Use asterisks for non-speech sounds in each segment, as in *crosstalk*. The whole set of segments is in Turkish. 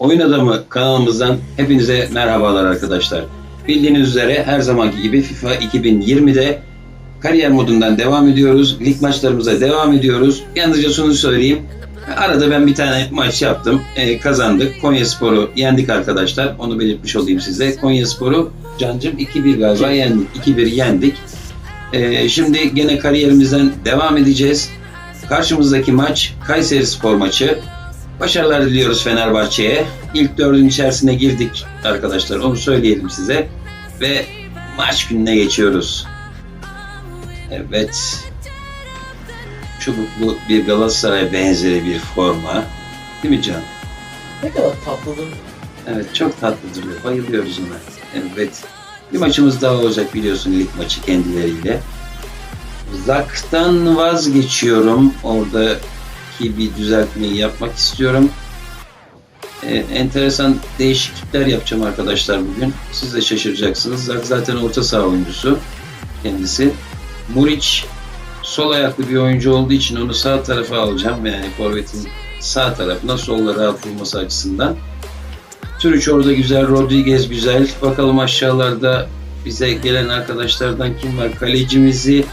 Oyun Adamı kanalımızdan hepinize merhabalar arkadaşlar. Bildiğiniz üzere her zamanki gibi FIFA 2020'de kariyer modundan devam ediyoruz. Lig maçlarımıza devam ediyoruz. Yalnızca şunu söyleyeyim. Arada ben bir tane maç yaptım. Ee, kazandık. Konya Sporu yendik arkadaşlar. Onu belirtmiş olayım size. Konya Sporu Cancım 2-1 galiba yendik. 2-1 yendik. Ee, şimdi gene kariyerimizden devam edeceğiz. Karşımızdaki maç Kayseri Spor maçı. Başarılar diliyoruz Fenerbahçe'ye. İlk dördün içerisine girdik arkadaşlar. Onu söyleyelim size. Ve maç gününe geçiyoruz. Evet. Çubuklu bir Galatasaray benzeri bir forma. Değil mi Can? Ne kadar tatlıdır. Evet çok tatlı duruyor. Bayılıyoruz ona. Evet. Bir maçımız daha olacak biliyorsun lig maçı kendileriyle. Zak'tan vazgeçiyorum. Oradaki bir düzeltmeyi yapmak istiyorum. Ee, enteresan değişiklikler yapacağım arkadaşlar bugün. Siz de şaşıracaksınız. Zaten orta saha oyuncusu kendisi. Muriç sol ayaklı bir oyuncu olduğu için onu sağ tarafa alacağım. Yani forvetin sağ tarafına solla rahat vurması açısından. Türüç orada güzel, Rodriguez güzel. Bakalım aşağılarda bize gelen arkadaşlardan kim var? Kalecimizi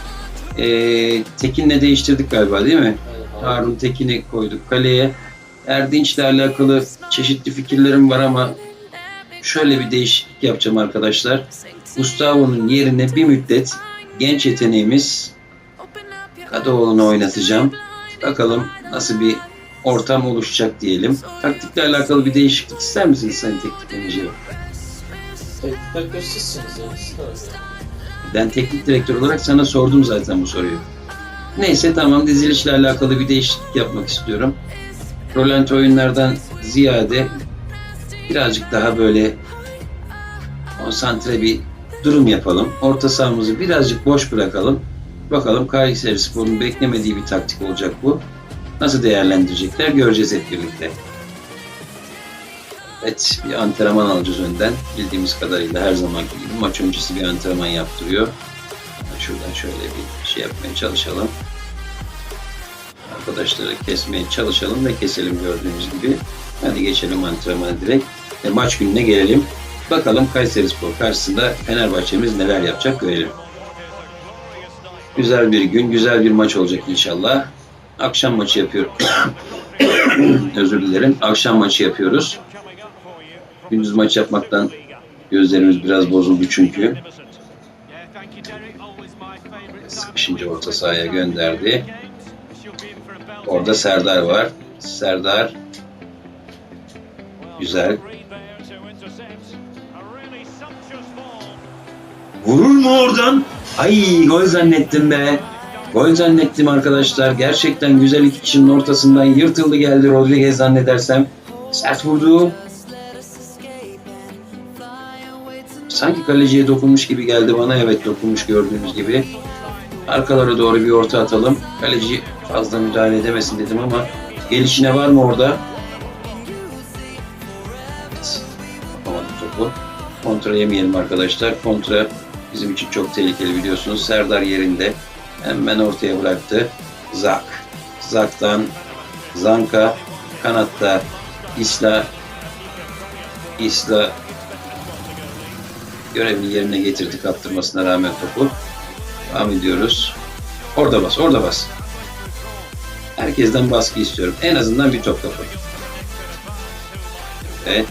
eee Tekin'le değiştirdik galiba değil mi? Harun Tekin'i koyduk kaleye. Erdinç'le alakalı çeşitli fikirlerim var ama şöyle bir değişiklik yapacağım arkadaşlar. Gustavo'nun yerine bir müddet genç yeteneğimiz Kadıoğlu'nu oynatacağım. Bakalım nasıl bir ortam oluşacak diyelim. Taktikle alakalı bir değişiklik ister misiniz Sayın Teknik Menajer? Teknik direktör sizsiniz yani. siz öyle. Ben teknik direktör olarak sana sordum zaten bu soruyu. Neyse tamam dizilişle alakalı bir değişiklik yapmak istiyorum. Roland oyunlardan ziyade birazcık daha böyle konsantre bir durum yapalım. Orta sahamızı birazcık boş bırakalım. Bakalım Kayseri Spor'un beklemediği bir taktik olacak bu. Nasıl değerlendirecekler göreceğiz hep birlikte. Evet bir antrenman alacağız önden. Bildiğimiz kadarıyla her zamanki gibi maç öncesi bir antrenman yaptırıyor. Şuradan şöyle bir şey yapmaya çalışalım. Arkadaşları kesmeye çalışalım ve keselim gördüğünüz gibi. Hadi geçelim antrenmana direkt. Ve maç gününe gelelim. Bakalım Kayseri Spor karşısında Fenerbahçe'miz neler yapacak görelim. Güzel bir gün, güzel bir maç olacak inşallah. Akşam maçı yapıyorum. *coughs* Özür dilerim. Akşam maçı yapıyoruz. Gündüz maç yapmaktan gözlerimiz biraz bozuldu çünkü. Sıkışınca orta sahaya gönderdi. Orada Serdar var. Serdar güzel. Vurur mu oradan? Ay gol zannettim be. Gol zannettim arkadaşlar. Gerçekten güzel iki kişinin ortasından yırtıldı geldi Rodriguez zannedersem. Sert vurdu. Sanki kaleciye dokunmuş gibi geldi bana. Evet dokunmuş gördüğünüz gibi. Arkalara doğru bir orta atalım. Kaleci fazla müdahale edemesin dedim ama gelişine var mı orada? Evet. Yapamadık topu. Kontra yemeyelim arkadaşlar. Kontra bizim için çok tehlikeli biliyorsunuz. Serdar yerinde. Hemen ortaya bıraktı. Zak. Zak'tan Zanka. Kanatta İsla. İsla görevini yerine getirdi kaptırmasına rağmen topu. Devam ediyoruz. Orada bas, orada bas. Herkesten baskı istiyorum. En azından bir top kapı. Evet.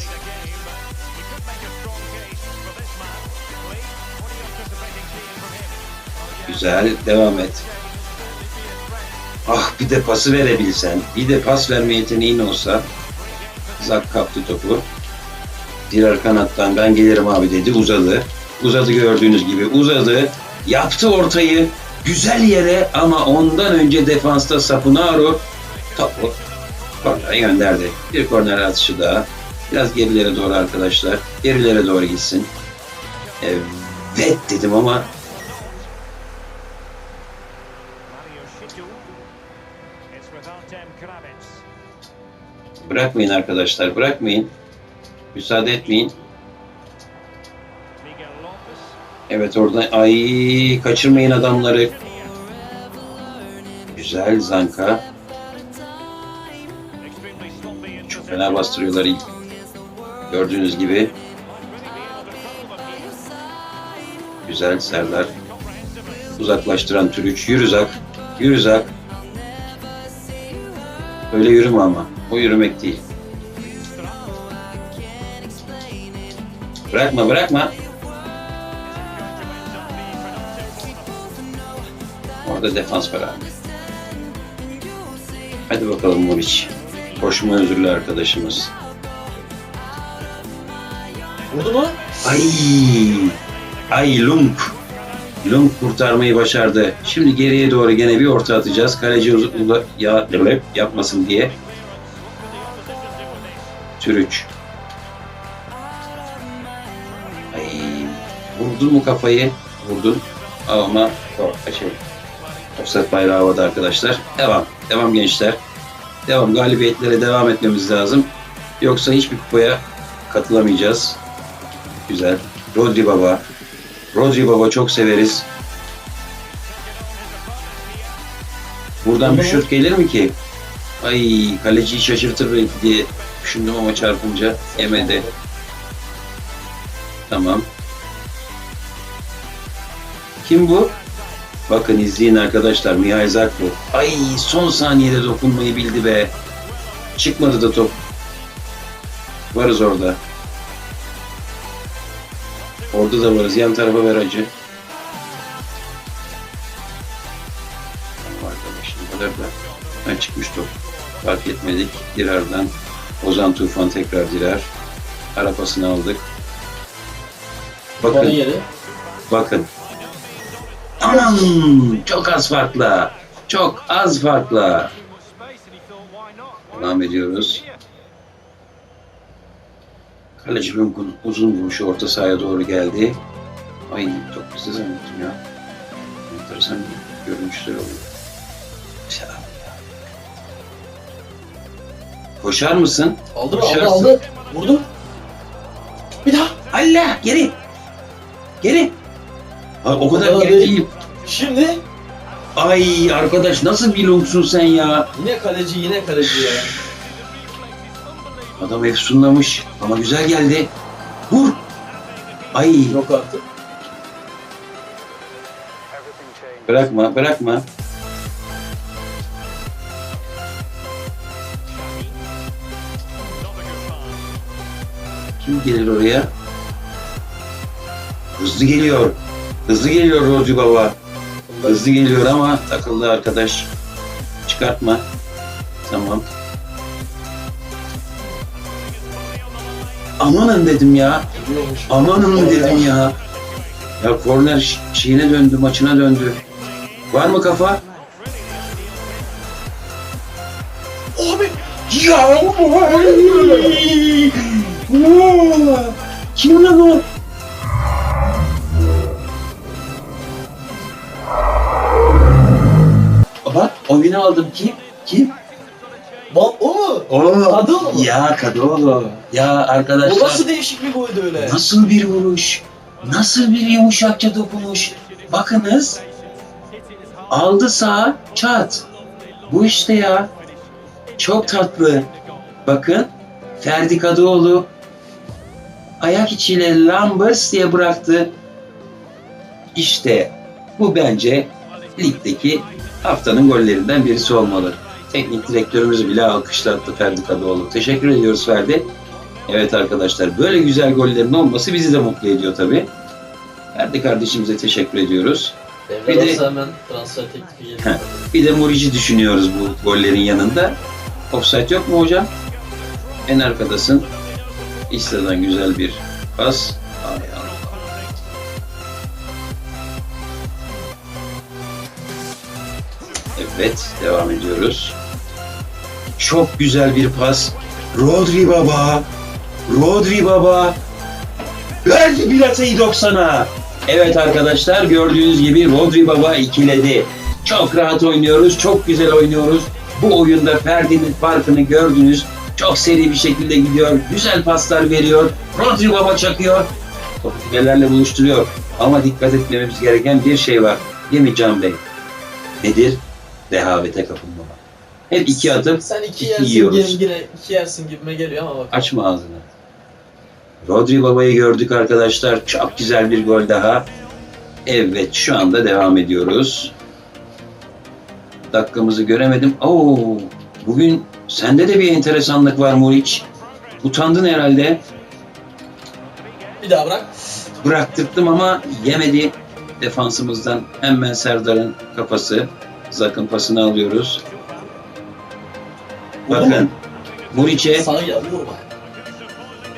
Güzel, devam et. Ah bir de pası verebilsen, bir de pas verme yeteneğin olsa. Zak kaptı topu. Diğer kanattan ben gelirim abi dedi uzadı. Uzadı gördüğünüz gibi uzadı. Yaptı ortayı güzel yere ama ondan önce defansta Sapunaro topu kornere gönderdi. Bir korner atışı daha. Biraz gerilere doğru arkadaşlar. Gerilere doğru gitsin. Evet dedim ama bırakmayın arkadaşlar bırakmayın. Müsaade etmeyin. Evet orada ay kaçırmayın adamları. Güzel Zanka. Çok fena bastırıyorlar ilk Gördüğünüz gibi güzel Serdar uzaklaştıran Türüç. Yürü Zak. Yürü Zak. Öyle yürüme ama. O yürümek değil. Bırakma bırakma. Orada defans var abi. Hadi bakalım Muriç. Koşma özürlü arkadaşımız. Vurdu mu? Ay! Ay Lunk! Lunk kurtarmayı başardı. Şimdi geriye doğru gene bir orta atacağız. Kaleci uz- ula- ya yapmasın diye. Türüç. Ay! Vurdun mu kafayı? Vurdun. Ama o şey. Offset bayrağı havada arkadaşlar. Devam. Devam gençler. Devam. Galibiyetlere devam etmemiz lazım. Yoksa hiçbir kupaya katılamayacağız. Güzel. Rodri Baba. Rodri Baba çok severiz. Buradan bir şut gelir mi ki? Ay kaleciyi şaşırtır belki diye düşündüm ama çarpınca yemedi. Tamam. Kim bu? Bakın izleyin arkadaşlar Mihail Zark bu. Ay son saniyede dokunmayı bildi be. Çıkmadı da top. Varız orada. Orada da varız. Yan tarafa ver acı. Arkadaşım. Kadar da. Ben çıkmış top. Fark etmedik. Dirar'dan. Ozan Tufan tekrar Dirar. Arapasını aldık. Bakın. Bakın. Aman! Çok az farkla. Çok az farkla. Devam ediyoruz. Kaleci Lunk'un uzun vuruşu orta sahaya doğru geldi. Ay çok bizde zannettim ya. Enteresan bir görünüşler. Ya. Koşar mısın? Aldı? Koşarsın. Aldı aldı. Vurdu. Bir daha. Allah geri. Geri. Ay, o kadar kadar geri değil. Şimdi Ay arkadaş nasıl bir lunksun sen ya? yine kaleci yine kaleci ya. Adam efsunlamış ama güzel geldi. Vur. Ay Yok artık. bırakma bırakma. Kim gelir oraya? Hızlı geliyor. Hızlı geliyor Rodri Baba. Hızlı geliyor ama takıldı arkadaş. Çıkartma. Tamam. Amanın dedim ya. Amanın dedim ya. Ya korner şeyine döndü, maçına döndü. Var mı kafa? Abi. Ya! Kim lan o? Oyunu aldım kim? Kim? Bak o mu? O. Kadıoğlu mu? Ya Kadıoğlu. Ya arkadaşlar. O nasıl değişik bir goldü öyle? Nasıl bir vuruş? Nasıl bir yumuşakça dokunuş? Bakınız. Aldı sağ çat. Bu işte ya. Çok tatlı. Bakın. Ferdi Kadıoğlu ayak içiyle Lambers diye bıraktı. İşte bu bence ligdeki haftanın gollerinden birisi olmalı. Teknik direktörümüzü bile alkışlattı Ferdi Kadıoğlu. Teşekkür ediyoruz Ferdi. Evet arkadaşlar böyle güzel gollerin olması bizi de mutlu ediyor tabii. Ferdi kardeşimize teşekkür ediyoruz. Bir Devre de- arası hemen transfer teklifi. Bir de Murici düşünüyoruz bu gollerin yanında. Offside yok mu hocam? En arkadasın. İsteden güzel bir pas. Evet, devam ediyoruz. Çok güzel bir pas. Rodri Baba. Rodri Baba. Verdi Bilata'yı 90'a. Evet arkadaşlar gördüğünüz gibi Rodri Baba ikiledi. Çok rahat oynuyoruz, çok güzel oynuyoruz. Bu oyunda Ferdi'nin farkını gördünüz. Çok seri bir şekilde gidiyor, güzel paslar veriyor. Rodri Baba çakıyor. Topu filelerle buluşturuyor. Ama dikkat etmemiz gereken bir şey var. Değil mi Can Bey? Nedir? Rehavete kapılmama. Hep iki adım Sen iki iki yersin yiyoruz. yine iki yersin gibime geliyor ama bak. açma ağzını. Rodri Baba'yı gördük arkadaşlar. Çok güzel bir gol daha. Evet şu anda devam ediyoruz. Dakikamızı göremedim. Oo, bugün sende de bir enteresanlık var Muriç. Utandın herhalde. Bir daha bırak. Bıraktırdım ama yemedi. Defansımızdan hemen Serdar'ın kafası. Zakın pasını alıyoruz. Bakın Muriç'e Sana vurma.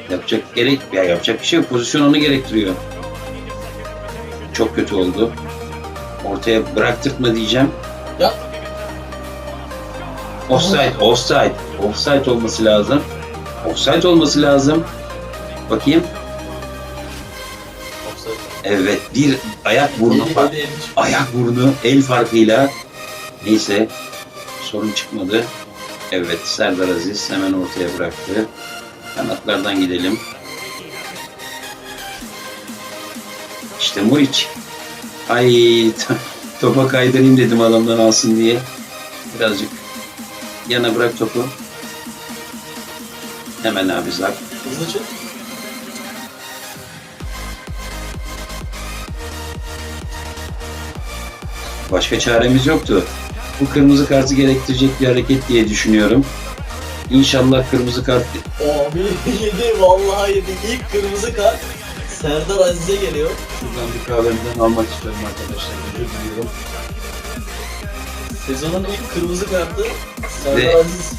yapacak gerek ya yapacak bir şey yok. Pozisyon onu gerektiriyor. Çok kötü oldu. Ortaya bıraktırtma diyeceğim. Ya Offside, offside. Offside olması lazım. Offside olması lazım. Bakayım. offside. Evet, bir ayak burnu Eli- fark. eli- eli- Ayak burnu el farkıyla. Neyse, sorun çıkmadı. Evet, Serdar Aziz hemen ortaya bıraktı. Kanatlardan gidelim. İşte Muriç. Ay topa kaydırayım dedim adamdan alsın diye. Birazcık yana bırak topu. Hemen abi Zak. Hızlı çık. Başka çaremiz yoktu. Bu kırmızı kartı gerektirecek bir hareket diye düşünüyorum. İnşallah kırmızı kart Abi *laughs* yedi vallahi yedi. İlk kırmızı kart Serdar Aziz'e geliyor. Şuradan bir kahvemden almak istiyorum arkadaşlar. Özür diliyorum. Sezonun ilk kırmızı kartı Serdar Ve- Aziz.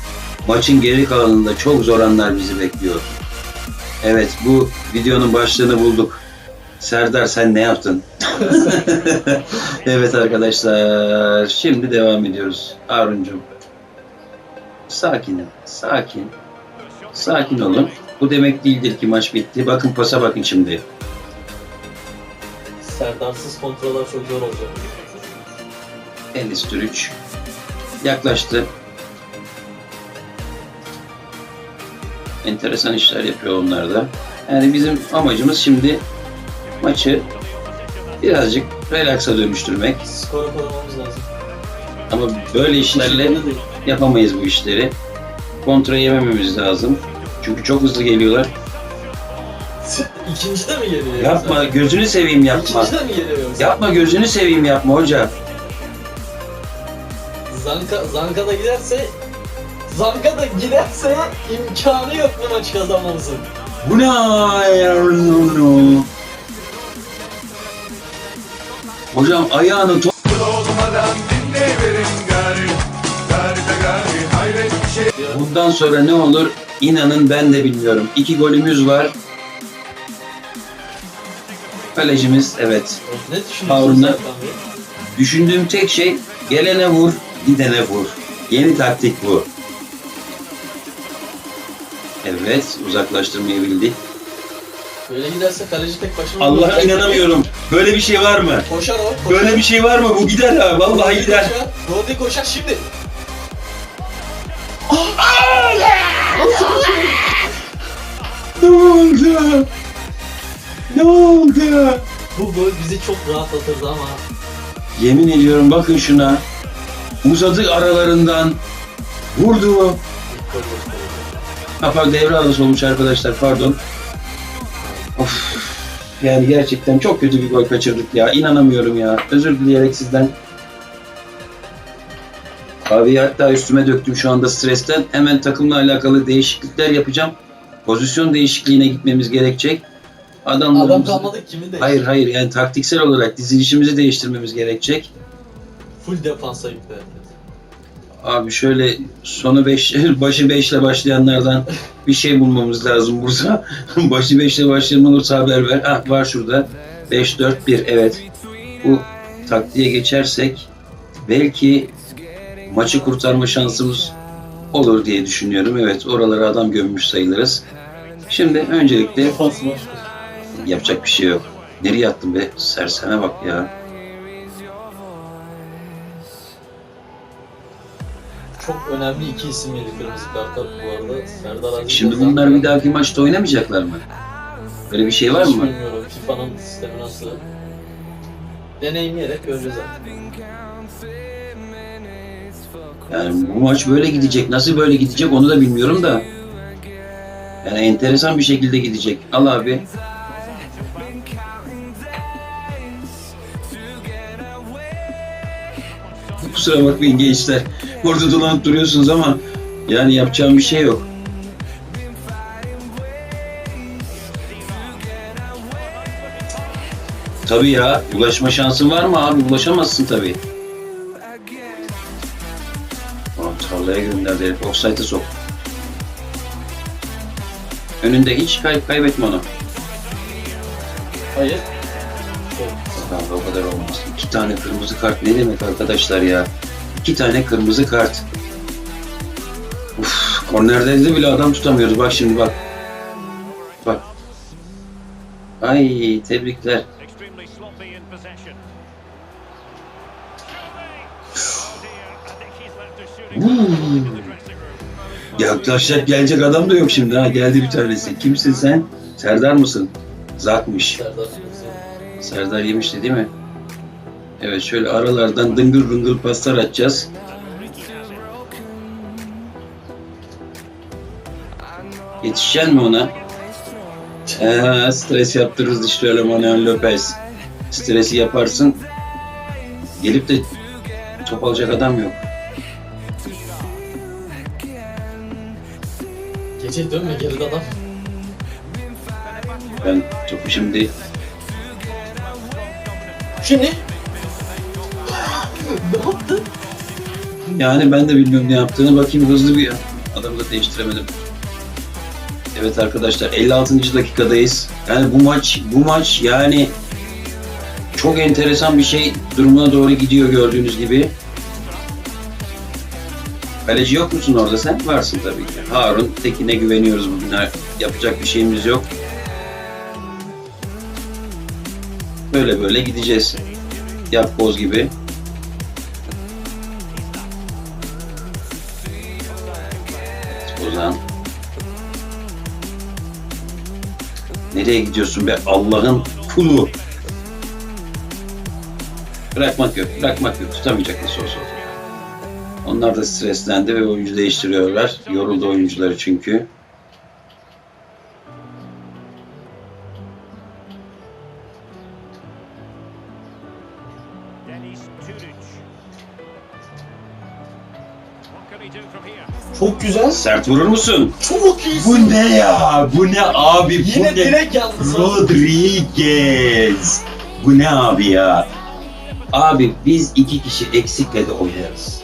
Maçın geri kalanında çok zor anlar bizi bekliyor. Evet bu videonun başlığını bulduk. Serdar sen ne yaptın? *laughs* evet arkadaşlar şimdi devam ediyoruz. Harun'cum. Sakinim, sakin. Sakin olun. Bu demek değildir ki maç bitti. Bakın pasa bakın şimdi. Serdarsız kontroller çok zor olacak. Enis Türüç yaklaştı. Enteresan işler yapıyor onlar da. Yani bizim amacımız şimdi maçı birazcık relaksa dönüştürmek. Skora koymamız lazım. Ama böyle işlerle yapamayız bu işleri. Kontra yemememiz lazım. Çünkü çok hızlı geliyorlar. İkinci de mi geliyor? Yapma, gözünü seveyim yapma. İkinci de mi geliyor? Yapma, gözünü seveyim yapma hoca. Zanka, Zanka da giderse Zanka da giderse imkanı yok bu maçı kazanmamızın. Bu ne Hocam ayağını to- Bundan sonra ne olur inanın ben de bilmiyorum. İki golümüz var. Kalecimiz evet. Ne? Düşündüğüm tek şey gelene vur, gidene vur. Yeni taktik bu. Evet, uzaklaştırmayı bildik. Böyle giderse kaleci tek başına... Allah'a inanamıyorum. Böyle bir şey var mı? Koşar o. Koşar. Böyle bir şey var mı? Bu gider ha. Vallahi gider. Rodri koşar şimdi. Ne oldu? Ne oldu? Bu gol bizi çok rahatlatırdı ama Yemin ediyorum bakın şuna. Uzadı aralarından. Vurdu. pardon, devre arası olmuş arkadaşlar pardon. Yani gerçekten çok kötü bir gol kaçırdık ya. İnanamıyorum ya. Özür dileyerek sizden. Kahveyi hatta üstüme döktüm şu anda stresten. Hemen takımla alakalı değişiklikler yapacağım. Pozisyon değişikliğine gitmemiz gerekecek. Adam Adamlarımızı... kalmadı kimin de? Hayır hayır yani taktiksel olarak dizilişimizi değiştirmemiz gerekecek. Full defansa yükle. Abi şöyle sonu 5, *laughs* başı 5 ile başlayanlardan bir şey bulmamız lazım burada. *laughs* başı 5 ile başlayan olursa haber ver. Ah var şurada. 5, 4, 1 evet. Bu taktiğe geçersek belki maçı kurtarma şansımız olur diye düşünüyorum. Evet oralara adam gömmüş sayılırız. Şimdi öncelikle yapacak bir şey yok. Nereye attın be? Serseme bak ya. Çok önemli iki isim yedi kırmızı kartlar bu arada. Serdar Aziz Şimdi bunlar bir dahaki maçta oynamayacaklar mı? Böyle bir şey var Hiç mı? bilmiyorum FIFA'nın sistemi nasıl. Deneyimleyerek göreceğiz artık. Yani bu maç böyle gidecek. Nasıl böyle gidecek onu da bilmiyorum da. Yani enteresan bir şekilde gidecek. Al abi. Kusura bakmayın gençler. Orada dolanıp duruyorsunuz ama yani yapacağım bir şey yok. Tabii ya. Ulaşma şansın var mı abi? Ulaşamazsın tabii. Ulan tarlaya gönderdi herif. Offside'e sok. Önünde hiç kay kaybetme onu. Hayır. Abi o kadar olmaz. İki tane kırmızı kart ne demek arkadaşlar ya? İki tane kırmızı kart. Uf, kornerde bile adam tutamıyoruz. Bak şimdi bak. Bak. Ay tebrikler. Possession. Yaklaşacak gelecek adam da yok şimdi ha. Geldi bir tanesi. Kimsin sen? Serdar mısın? Zakmış. Serdar yemişti değil mi? Evet şöyle aralardan dıngıl dıngıl paslar atacağız. Yetişeceksin mi ona? Ee, stres yaptırırız işte öyle Manuel Lopez. Stresi yaparsın. Gelip de top alacak adam yok. Gece dönme geride adam. Ben topu şimdi Şimdi. Yani ben de bilmiyorum ne yaptığını. Bakayım hızlı bir adamı da değiştiremedim. Evet arkadaşlar 56. dakikadayız. Yani bu maç bu maç yani çok enteresan bir şey durumuna doğru gidiyor gördüğünüz gibi. Kaleci yok musun orada sen? Varsın tabii ki. Harun Tekin'e güveniyoruz bugün. Yapacak bir şeyimiz yok. Böyle böyle gideceğiz. Yap boz gibi. Ozan. Nereye gidiyorsun be Allah'ın kulu? Bırakmak yok, bırakmak yok. Tutamayacak nasıl olsa. Onlar da streslendi ve oyuncu değiştiriyorlar. Yoruldu oyuncuları çünkü. Sert vurur musun? Çok iyisin. Bu ne ya? Bu ne abi? Yine direkt yalnız. Rodriguez. Bu ne abi ya? Abi biz iki kişi eksikle de oynarız.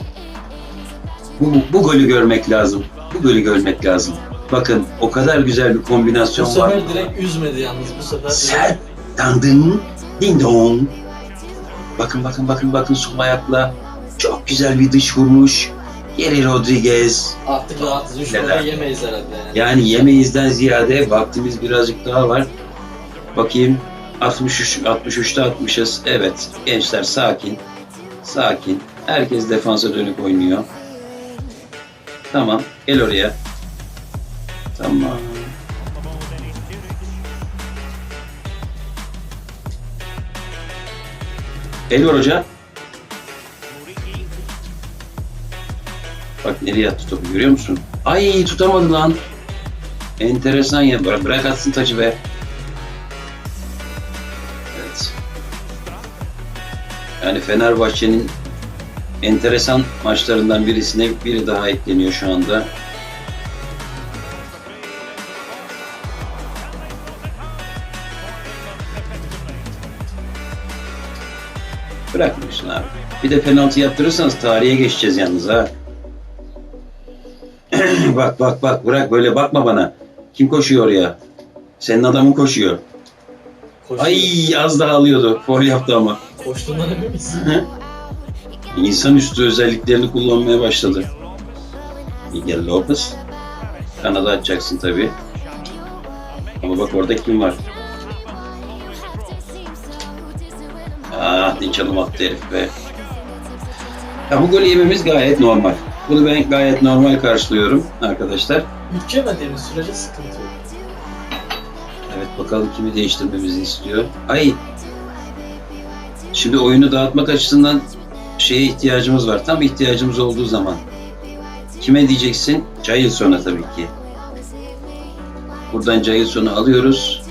Bu, bu golü görmek lazım. Bu golü görmek lazım. Bakın o kadar güzel bir Bu kombinasyon var. sefer direkt üzmedi yalnız bu sefer. Sert dandın ding dong. Bakın bakın bakın bakın sol ayakla çok güzel bir dış vurmuş. Yeri Rodriguez. Artık rahatız. Üç Neler? gol yemeyiz herhalde yani. Yani yemeğizden ziyade vaktimiz birazcık daha var. Bakayım 63 63'te 60'ız. Evet gençler sakin. Sakin. Herkes defansa dönük oynuyor. Tamam. Gel oraya. Tamam. El var hoca. Bak nereye attı topu görüyor musun? Ay tutamadı lan. Enteresan ya. Bırak, bırak atsın taçı be. Evet. Yani Fenerbahçe'nin enteresan maçlarından birisine biri daha ekleniyor şu anda. Bırakmıyorsun abi. Bir de penaltı yaptırırsanız tarihe geçeceğiz yalnız ha. Bak bak bak bırak böyle bakma bana. Kim koşuyor oraya? Senin adamın koşuyor. Koştu. Ay az daha alıyordu. Foul yaptı ama. Koştuğundan emin misin? İnsanüstü özelliklerini kullanmaya başladı. Miguel Lopez. Kanada atacaksın tabi. Ama bak orada kim var? Ah dinç adım attı herif be. Ya bu golü yememiz gayet normal. Bunu ben gayet normal karşılıyorum arkadaşlar. Üç yemediğimiz sürece sıkıntı yok. Evet bakalım kimi değiştirmemizi istiyor. Ay. Şimdi oyunu dağıtmak açısından şeye ihtiyacımız var. Tam ihtiyacımız olduğu zaman. Kime diyeceksin? Jailson'a tabii ki. Buradan Jason'u alıyoruz.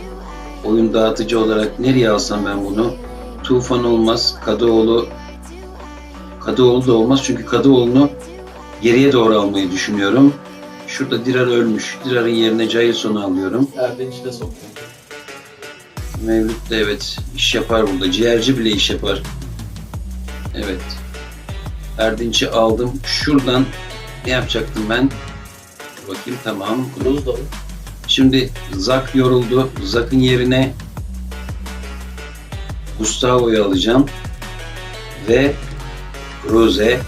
Oyun dağıtıcı olarak nereye alsam ben bunu? Tufan olmaz. Kadıoğlu Kadıoğlu da olmaz çünkü Kadıoğlu'nu geriye doğru almayı düşünüyorum. Şurada Dirar ölmüş. Dirar'ın yerine Jason'u alıyorum. Erdinç'i de soktum. Mevlüt de evet iş yapar burada. Ciğerci bile iş yapar. Evet. Erdinç'i aldım. Şuradan ne yapacaktım ben? Bakayım tamam. Var. Şimdi Zak yoruldu. Zak'ın yerine Gustavo'yu alacağım. Ve Rose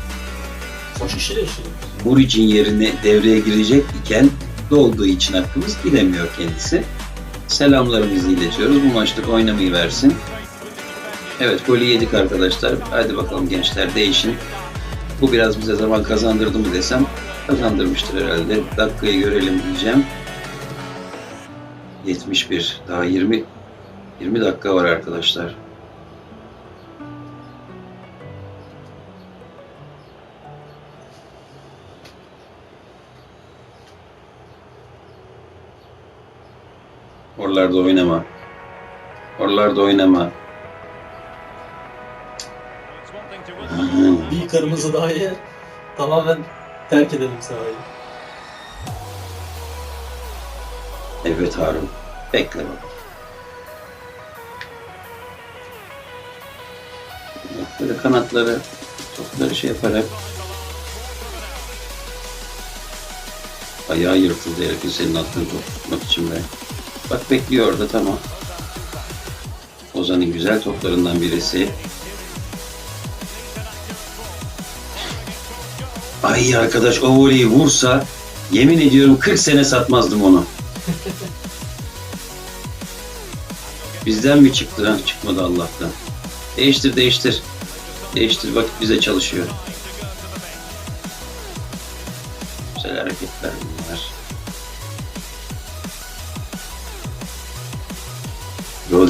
Kaç kişi değiştirdi? Muric'in yerine devreye girecek iken dolduğu için hakkımız bilemiyor kendisi. Selamlarımızı iletiyoruz. Bu maçta oynamayı versin. Evet golü yedik arkadaşlar. Hadi bakalım gençler değişin. Bu biraz bize zaman kazandırdı mı desem kazandırmıştır herhalde. Dakikayı görelim diyeceğim. 71. Daha 20 20 dakika var arkadaşlar. Oralarda oynama. Oralarda oynama. Bir kırmızı daha yer. Tamamen terk edelim sahayı. Evet Harun. Bekle bak. Böyle kanatları, topları şey yaparak ayağı yırtıldı herifin senin attığın top tutmak için be. Bak bekliyor orada tamam. Ozan'ın güzel toplarından birisi. Ay arkadaş o voleyi vursa yemin ediyorum 40 sene satmazdım onu. *laughs* Bizden mi çıktı? Ha, çıkmadı Allah'tan. Değiştir değiştir. Değiştir vakit bize çalışıyor.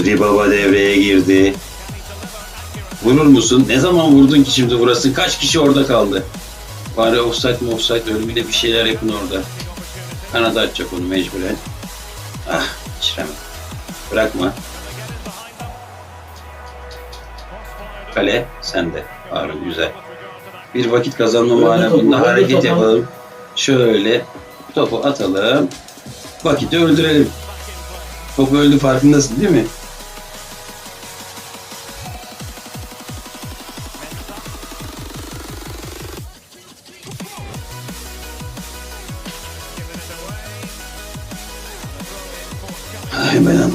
Rodri Baba devreye girdi. Vurur musun? Ne zaman vurdun ki şimdi vurasın? Kaç kişi orada kaldı? Bari offside mi offside ölümüyle bir şeyler yapın orada. Kanada atacak onu mecburen. Ah geçiremedim. Bırakma. Kale sende. Harun güzel. Bir vakit kazanma manasında topu, hareket topu. yapalım. Şöyle topu atalım. Vakiti öldürelim. Top öldü farkındasın değil mi?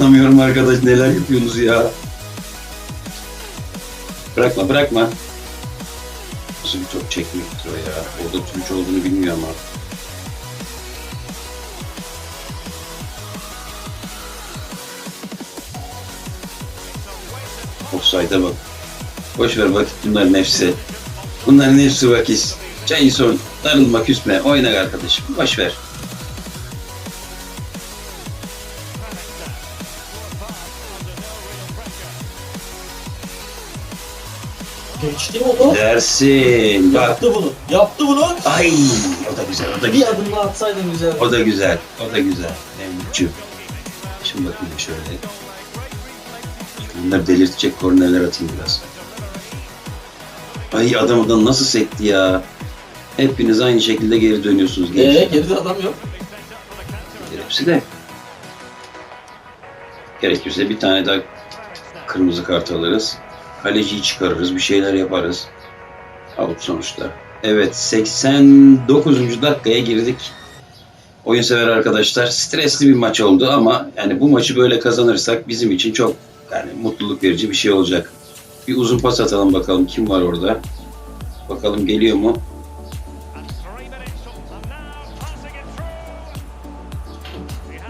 Anlamıyorum arkadaş neler yapıyorsunuz ya. Bırakma bırakma. Nasıl bir top o ya. Orada Tunç olduğunu bilmiyor ama. Offside'a bak. Boş ver vakit bunların hepsi. Bunların hepsi vakit. Jason darılma küsme oyna arkadaşım. Boş ver. Geçti mi o top? Dersin. Bak. Yaptı bunu. Yaptı bunu. Ay o da güzel o da Bir güzel. adım daha atsaydın güzel. O da güzel. O da güzel. Mevlütçü. Şimdi bakayım şöyle. Bunları delirtecek korneler atayım biraz. Ay adam adam nasıl sekti ya. Hepiniz aynı şekilde geri dönüyorsunuz Eee gençler. geride adam yok. Hepsi de. Gerekirse bir tane daha kırmızı kart alırız. Kaleciyi çıkarırız, bir şeyler yaparız. Out sonuçta. Evet, 89. dakikaya girdik. Oyun sever arkadaşlar. Stresli bir maç oldu ama yani bu maçı böyle kazanırsak bizim için çok yani mutluluk verici bir şey olacak. Bir uzun pas atalım bakalım kim var orada. Bakalım geliyor mu?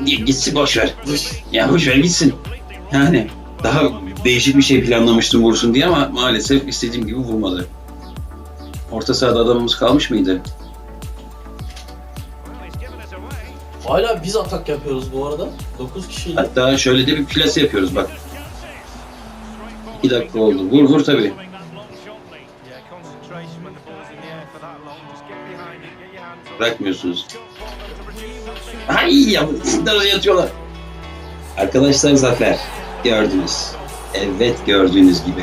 Gitsin boş ver. Ya boş ver gitsin. Yani daha değişik bir şey planlamıştım vursun diye ama maalesef istediğim gibi vurmadı. Orta sahada adamımız kalmış mıydı? Hala biz atak yapıyoruz bu arada. 9 kişiyle. Hatta şöyle de bir plase yapıyoruz bak. 2 dakika oldu. Vur vur tabii. Bırakmıyorsunuz. Ay ya yatıyorlar. *laughs* Arkadaşlar zafer gördünüz. Evet gördüğünüz gibi.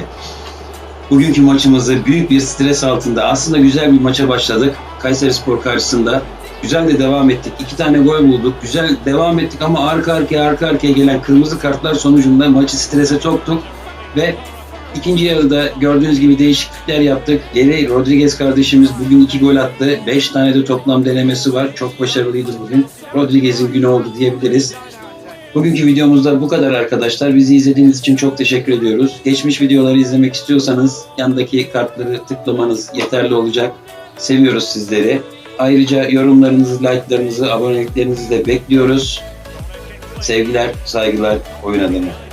Bugünkü maçımızı büyük bir stres altında aslında güzel bir maça başladık. Kayseri Spor karşısında. Güzel de devam ettik. İki tane gol bulduk. Güzel devam ettik ama arka arkaya arka arkaya gelen kırmızı kartlar sonucunda maçı strese soktuk. Ve ikinci yarıda gördüğünüz gibi değişiklikler yaptık. Geri Rodriguez kardeşimiz bugün iki gol attı. Beş tane de toplam denemesi var. Çok başarılıydı bugün. Rodriguez'in günü oldu diyebiliriz. Bugünkü videomuzda bu kadar arkadaşlar. Bizi izlediğiniz için çok teşekkür ediyoruz. Geçmiş videoları izlemek istiyorsanız yandaki kartları tıklamanız yeterli olacak. Seviyoruz sizleri. Ayrıca yorumlarınızı, like'larınızı, aboneliklerinizi de bekliyoruz. Sevgiler, saygılar, oyun adına.